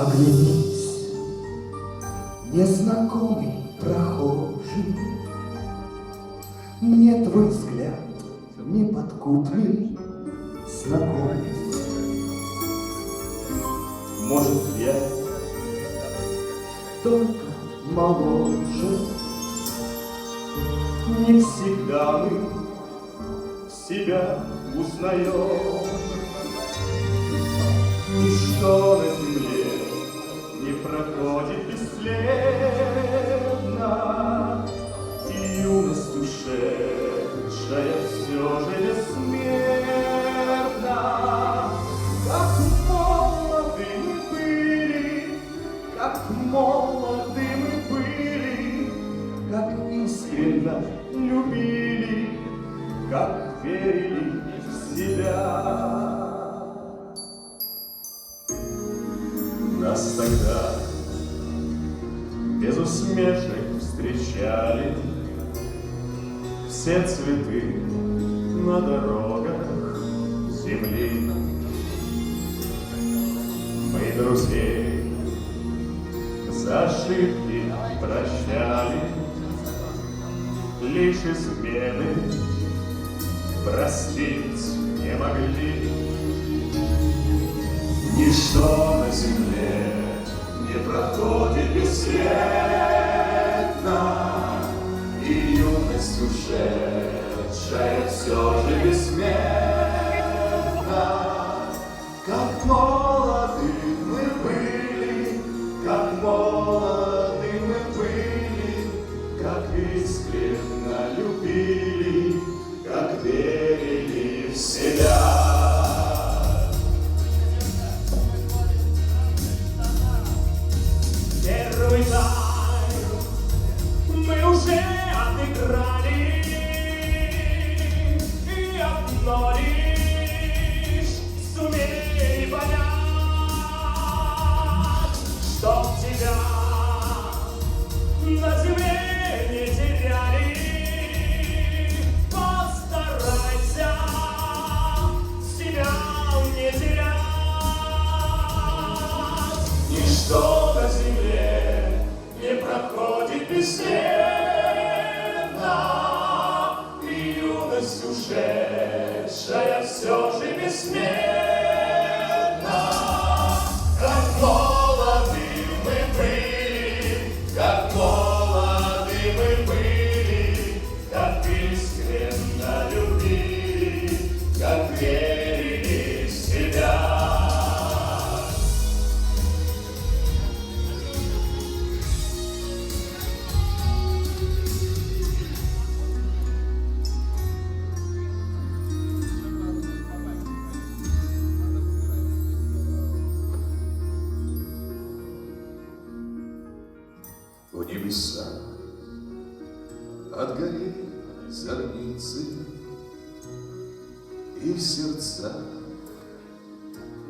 Оглянись, незнакомый прохожий, Мне твой взгляд неподкупный знакомый. Может, я только моложе, Не всегда мы себя узнаем. И что на искренно любили, как верили в себя. Нас тогда без усмешек встречали Все цветы на дорогах земли. Мы друзей за ошибки прощали, Лишь измены простить не могли. Ничто на земле не проходит бесследно, И юность ушедшая все же бессмертна. Бесследно, И юность ушедшая все же бессмертна. В небеса отгорели зорницы, И в сердца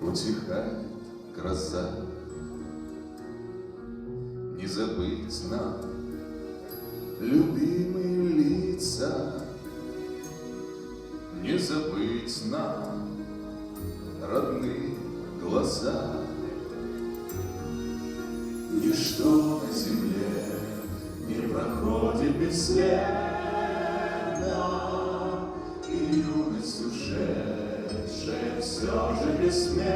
утихает гроза. Не забыть нам любимые лица, Не забыть нам родные глаза. Ничто на земле не проходит бесследно, И юность ушедшая все же бессмертна.